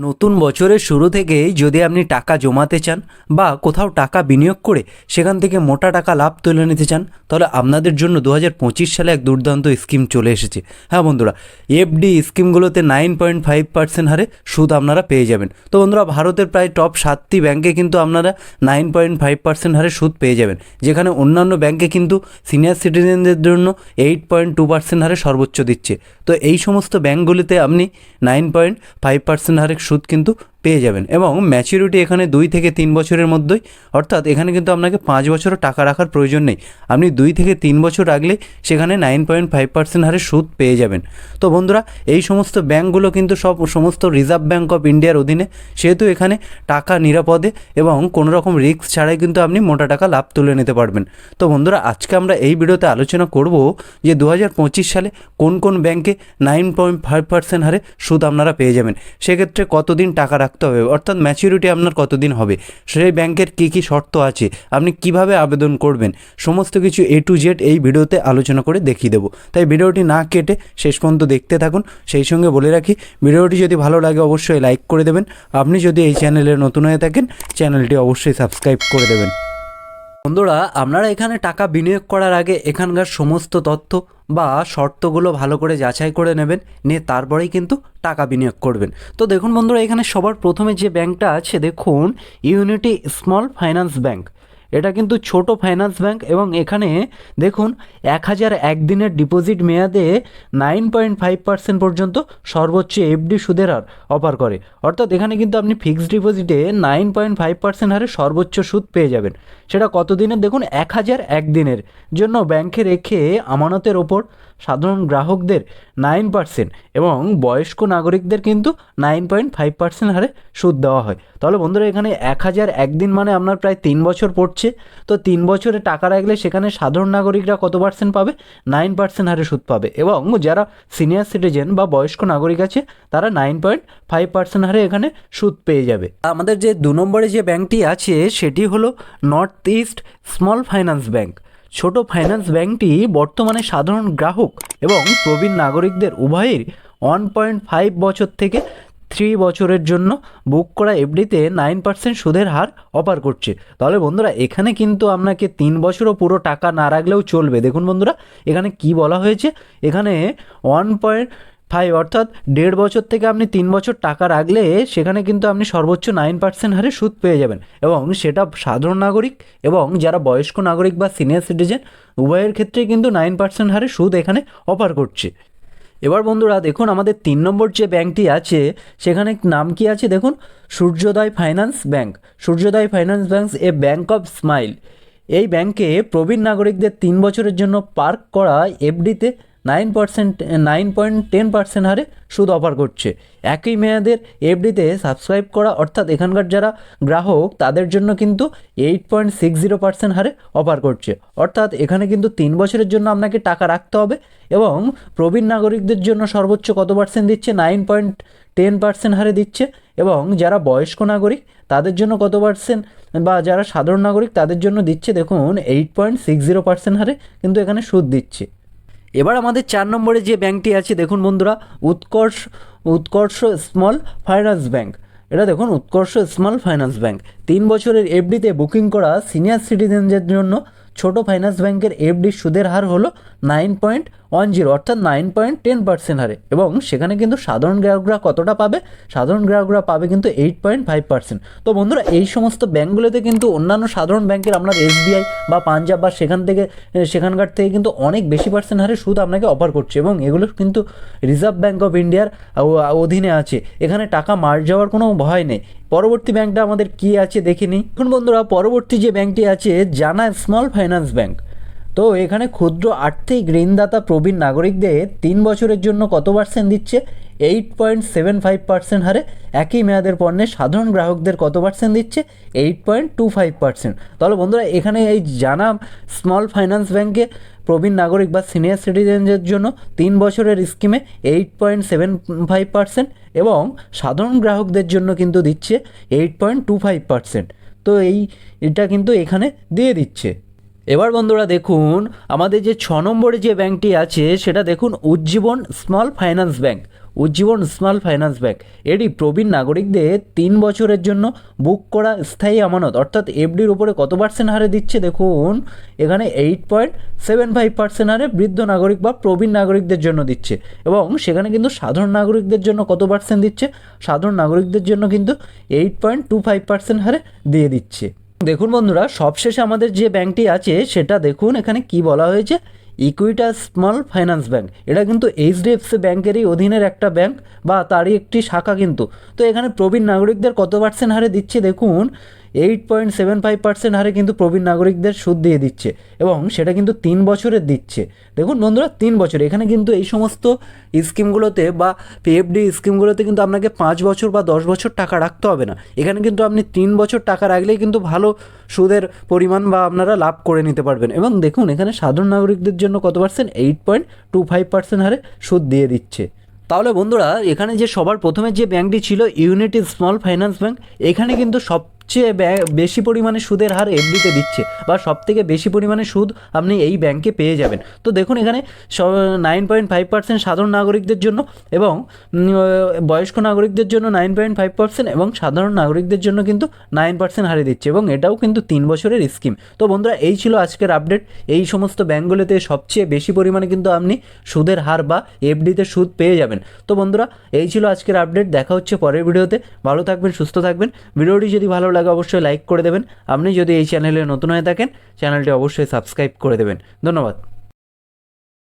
নতুন বছরের শুরু থেকেই যদি আপনি টাকা জমাতে চান বা কোথাও টাকা বিনিয়োগ করে সেখান থেকে মোটা টাকা লাভ তুলে নিতে চান, তাহলে আপনাদের জন্য দু হাজার পঁচিশ সালে এক দুর্দান্ত স্কিম চলে এসেছে। হ্যাঁ বন্ধুরা এফডি স্কিমগুলোতে নাইন পয়েন্ট ফাইভ পার্সেন্ট হারে সুদ আপনারা পেয়ে যাবেন। তো বন্ধুরা, ভারতের প্রায় টপ সাতটি ব্যাংকে কিন্তু আপনারা নাইন পয়েন্ট ফাইভ পার্সেন্ট হারে সুদ পেয়ে যাবেন। যেখানে অন্যান্য ব্যাংকে কিন্তু সিনিয়র সিটিজেনদের জন্য এইট পয়েন্ট টু পার্সেন্ট হারে সর্বোচ্চ দিচ্ছে। তো এই সমস্ত ব্যাংকগুলিতে আপনি নাইন পয়েন্ট ফাইভ পার্সেন্ট হারে সুদ কিন্তু পেয়ে যাবেন এবং ম্যাচুরিটি এখানে দুই থেকে তিন বছরের মধ্যেই, অর্থাৎ এখানে কিন্তু আপনাকে পাঁচ বছরও টাকা রাখার প্রয়োজন নেই। আপনি দুই থেকে তিন বছর রাখলে সেখানে নাইন পয়েন্ট ফাইভ পার্সেন্ট হারে সুদ পেয়ে যাবেন। তো বন্ধুরা, এই সমস্ত ব্যাঙ্কগুলো কিন্তু সব সমস্ত রিজার্ভ ব্যাঙ্ক অফ ইন্ডিয়ার অধীনে, সেহেতু এখানে টাকা নিরাপদে এবং কোনো রকম রিস্ক ছাড়াই কিন্তু আপনি মোটা টাকা লাভ তুলে নিতে পারবেন। তো বন্ধুরা, আজকে আমরা এই ভিডিওতে আলোচনা করব যে দু হাজার পঁচিশ সালে কোন কোন ব্যাংকে নাইন পয়েন্ট ফাইভ পার্সেন্ট হারে সুদ আপনারা পেয়ে যাবেন। সেক্ষেত্রে কতদিন টাকা হবে। অর্থাৎ ম্যাচিউরিটি আপনার কতদিন হবে? সেই ব্যাংকের কী কী শর্ত আছে? আপনি কীভাবে আবেদন করবেন? সমস্ত কিছু এ টু জেড এই ভিডিওতে আলোচনা করে দেখিয়ে দেবো। তাই ভিডিওটি না কেটে শেষ পর্যন্ত দেখতে থাকুন। সেই সঙ্গে বলে রাখি, ভিডিওটি যদি ভালো লাগে অবশ্যই লাইক করে দেবেন। আপনি যদি এই চ্যানেলে নতুন হয়ে থাকেন, চ্যানেলটি অবশ্যই সাবস্ক্রাইব করে দেবেন। বন্ধুরা, আপনারা এখানে টাকা বিনিয়োগ করার আগে এখানকার সমস্ত তথ্য বা শর্তগুলো ভালো করে যাচাই করে নেবেন, নিয়ে তারপরেই কিন্তু টাকা বিনিয়োগ করবেন। তো দেখুন বন্ধুরা, এখানে সবার প্রথমে যে ব্যাংকটা আছে, দেখুন ইউনিটি স্মল ফাইন্যান্স ব্যাংক এটা কিন্তু ছোট ফাইন্যান্স ব্যাংক এবং এখানে দেখুন এক হাজার একদিনের ডিপোজিট মেয়াদে নাইন পয়েন্ট ফাইভ পার্সেন্ট পর্যন্ত সর্বোচ্চ এফডি সুদের হার অফার করে। অর্থাৎ এখানে কিন্তু আপনি ফিক্সড ডিপোজিটে নাইন পয়েন্ট ফাইভ পার্সেন্ট হারে সর্বোচ্চ সুদ পেয়ে যাবেন। সেটা কতদিনের? দেখুন এক হাজার একদিনের জন্য ব্যাংকে রেখে আমানতের ওপর সাধারণ গ্রাহকদের নাইন পার্সেন্ট এবং বয়স্ক নাগরিকদের কিন্তু নাইন পয়েন্ট ফাইভ পার্সেন্ট হারে সুদ দেওয়া হয়। তাহলে বন্ধুরা, এখানে এক হাজার একদিন মানে আপনার প্রায় তিন বছর পড়ছে। তো তিন বছরে টাকা রাখলে সেখানে সাধারণ নাগরিকরা কত পার্সেন্ট পাবে? নাইন পার্সেন্ট হারে সুদ পাবে এবং যারা সিনিয়র সিটিজেন বা বয়স্ক নাগরিক আছে, তারা নাইন পয়েন্ট ফাইভ পার্সেন্ট হারে এখানে সুদ পেয়ে যাবে। আমাদের যে দু নম্বরে যে ব্যাংকটি আছে, সেটি হলো north east small finance bank ছোট ফাইন্যান্স ব্যাংকটি বর্তমানে সাধারণ গ্রাহক এবং প্রবীণ নাগরিকদের উভয়ের ওয়ান পয়েন্ট ফাইভ বছর থেকে থ্রি বছরের জন্য বুক করা এফডিতে নাইন পার্সেন্ট সুদের হার অফার করছে। তাহলে বন্ধুরা, এখানে কিন্তু আপনাকে তিন বছরও পুরো টাকা না রাখলেও চলবে। দেখুন বন্ধুরা, এখানে কি বলা হয়েছে? এখানে ওয়ান পয়েন্ট ফাইভ অর্থাৎ দেড় বছর থেকে আপনি তিন বছর টাকা রাখলে সেখানে কিন্তু আপনি সর্বোচ্চ নাইন পার্সেন্ট হারে সুদ পেয়ে যাবেন। এবং সেটা সাধারণ নাগরিক এবং যারা বয়স্ক নাগরিক বা সিনিয়র সিটিজেন উভয়ের ক্ষেত্রে কিন্তু নাইন পার্সেন্ট হারে সুদ এখানে অফার করছে। এবার বন্ধুরা দেখুন, আমাদের তিন নম্বর যে ব্যাংকটি আছে, সেখানে নাম কি আছে দেখুন? Suryoday finance bank Suryoday finance bank a bank of smile এই ব্যাংকে প্রবীণ নাগরিকদের তিন বছরের জন্য পার্ক করা এফডিতে nine percent nine point ten percent হারে সুদ অফার করছে। একই মেয়াদের এফডিতে সাবস্ক্রাইব করা, অর্থাৎ এখানকার যারা গ্রাহক, তাদের জন্য কিন্তু eight point six zero percent হারে অফার করছে। অর্থাৎ এখানে কিন্তু তিন বছরের জন্য আপনাকে টাকা রাখতে হবে এবং প্রবীণ নাগরিকদের জন্য সর্বোচ্চ কত পার্সেন্ট দিচ্ছে? নাইন পয়েন্ট টেন পার্সেন্ট হারে দিচ্ছে এবং যারা বয়স্ক নাগরিক, তাদের জন্য কত পার্সেন্ট বা যারা সাধারণ নাগরিক, তাদের জন্য দিচ্ছে, দেখুন eight point six zero percent হারে কিন্তু এখানে সুদ দিচ্ছে। এবার আমাদের চার নম্বরে যে ব্যাংকটি আছে, দেখুন বন্ধুরা, উৎকর্ষ উৎকর্ষ স্মল ফাইন্যান্স ব্যাংক। এটা দেখুন, উৎকর্ষ স্মল ফাইন্যান্স ব্যাংক। তিন বছরের এফডিতে বুকিং করা সিনিয়র সিটিজেনদের জন্য ছোট ফাইন্যান্স ব্যাংকের এফডি সুদের হার হলো নাইন পয়েন্ট ওয়ান জিরো অর্থাৎ নাইন পয়েন্ট টেন পার্সেন্ট হারে। এবং সেখানে কিন্তু সাধারণ গ্রাহকরা কতটা পাবে? সাধারণ গ্রাহকরা পাবে কিন্তু এইট পয়েন্ট ফাইভ পার্সেন্ট তো বন্ধুরা, এই সমস্ত ব্যাঙ্কগুলোতে কিন্তু অন্যান্য সাধারণ ব্যাংকের আপনার এসবিআই বা পাঞ্জাব বা সেখান থেকে সেখানকার থেকে কিন্তু অনেক বেশি পার্সেন্ট হারে সুদ আপনাকে অফার করছে এবং এগুলো কিন্তু রিজার্ভ ব্যাঙ্ক অফ ইন্ডিয়ার অধীনে আছে। এখানে টাকা মার যাওয়ার কোনো ভয় নেই। পরবর্তী ব্যাংকটা আমাদের কি আছে দেখে নিই। এখন বন্ধুরা, পরবর্তী যে ব্যাংকটি আছে, জানা স্মল ফাইন্যান্স ব্যাংক তো এখানে ক্ষুদ্র আর্থিক ঋণদাতা প্রবীণ নাগরিকদের তিন বছরের জন্য কত পার্সেন্ট দিচ্ছে? Eight point seven five percent হারে একই মেয়াদের পণ্যে সাধারণ গ্রাহকদের কত পার্সেন্ট দিচ্ছে? Eight point two five percent তাহলে বন্ধুরা, এখানে এই জানা স্মল ফাইন্যান্স ব্যাংকে প্রবীণ নাগরিক বা সিনিয়র সিটিজেনদের জন্য তিন বছরের স্কিমে eight point seven five percent এবং সাধারণ গ্রাহকদের জন্য কিন্তু দিচ্ছে eight point two five percent তো এই, এটা কিন্তু এখানে দিয়ে দিচ্ছে। এবার বন্ধুরা দেখুন, আমাদের যে ছ নম্বরে যে ব্যাংকটি আছে, সেটা দেখুন Ujjivan small finance bank. Ujjivan small finance bank. এটি প্রবীণ নাগরিকদের তিন বছরের জন্য বুক করা স্থায়ী আমানত। অর্থাৎ এফডির উপরে কত পার্সেন্ট হারে দিচ্ছে দেখুন, এখানে eight point seven five percent হারে বৃদ্ধ নাগরিক বা প্রবীণ নাগরিকদের জন্য দিচ্ছে। এবং সেখানে কিন্তু সাধারণ নাগরিকদের জন্য কত পার্সেন্ট দিচ্ছে? সাধারণ নাগরিকদের জন্য কিন্তু eight point two five percent হারে দিয়ে দিচ্ছে। দেখুন বন্ধুরা, সবশেষে আমাদের যে ব্যাংকটি আছে, সেটা দেখুন, এখানে কি বলা হয়েছে? ইকুইটা স্মল ফাইন্যান্স ব্যাংক এটা কিন্তু এইচডিএফসি ব্যাংকেরই অধীনের একটা ব্যাংক বা তারই একটি শাখা কিন্তু। তো এখানে প্রবীণ নাগরিকদের কত পার্সেন্ট হারে দিচ্ছে দেখুন? Eight point seven five percent হারে কিন্তু প্রবীণ নাগরিকদের সুদ দিয়ে দিচ্ছে এবং সেটা কিন্তু তিন বছরের দিচ্ছে। দেখুন বন্ধুরা, তিন বছর। এখানে কিন্তু এই সমস্ত স্কিমগুলোতে বা পিএফডি স্কিমগুলোতে কিন্তু আপনাকে পাঁচ বছর বা দশ বছর টাকা রাখতে হবে না। এখানে কিন্তু আপনি তিন বছর টাকা রাখলেই কিন্তু ভালো সুদের পরিমাণ বা আপনারা লাভ করে নিতে পারবেন। এবং দেখুন, এখানে সাধারণ নাগরিকদের জন্য কত percent? Eight point two five percent হারে সুদ দিয়ে দিচ্ছে। তাহলে বন্ধুরা, এখানে যে সবার প্রথমে যে ব্যাংকটি ছিল, ইউনিটি স্মল ফাইন্যান্স ব্যাংক, এখানে কিন্তু সবচেয়ে বেশি পরিমাণে সুদের হার এফডিতে দিচ্ছে। বা সব থেকে বেশি পরিমাণে সুদ আপনি এই ব্যাংকে পেয়ে যাবেন। তো দেখুন এখানে নাইন পয়েন্ট ফাইভ পার্সেন্ট সাধারণ নাগরিকদের জন্য এবং বয়স্ক নাগরিকদের জন্য নাইন পয়েন্ট ফাইভ পার্সেন্ট এবং সাধারণ নাগরিকদের জন্য কিন্তু নাইন পার্সেন্ট হারে দিচ্ছে এবং এটাও কিন্তু তিন বছরের স্কিম তো বন্ধুরা, এই ছিল আজকের আপডেট এই সমস্ত ব্যাঙ্কগুলোতে সবচেয়ে বেশি পরিমাণে কিন্তু আপনি সুদের হার বা এফডিতে সুদ পেয়ে যাবেন। তো বন্ধুরা, এই ছিল আজকের আপডেট দেখা হচ্ছে পরের ভিডিওতে ভালো থাকবেন, সুস্থ থাকবেন। ভিডিওটি যদি ভালো লাগে অবশ্যই লাইক করে দেবেন। আপনি যদি এই চ্যানেলে নতুন হয়ে থাকেন চ্যানেলটি অবশ্যই সাবস্ক্রাইব করে দেবেন। ধন্যবাদ।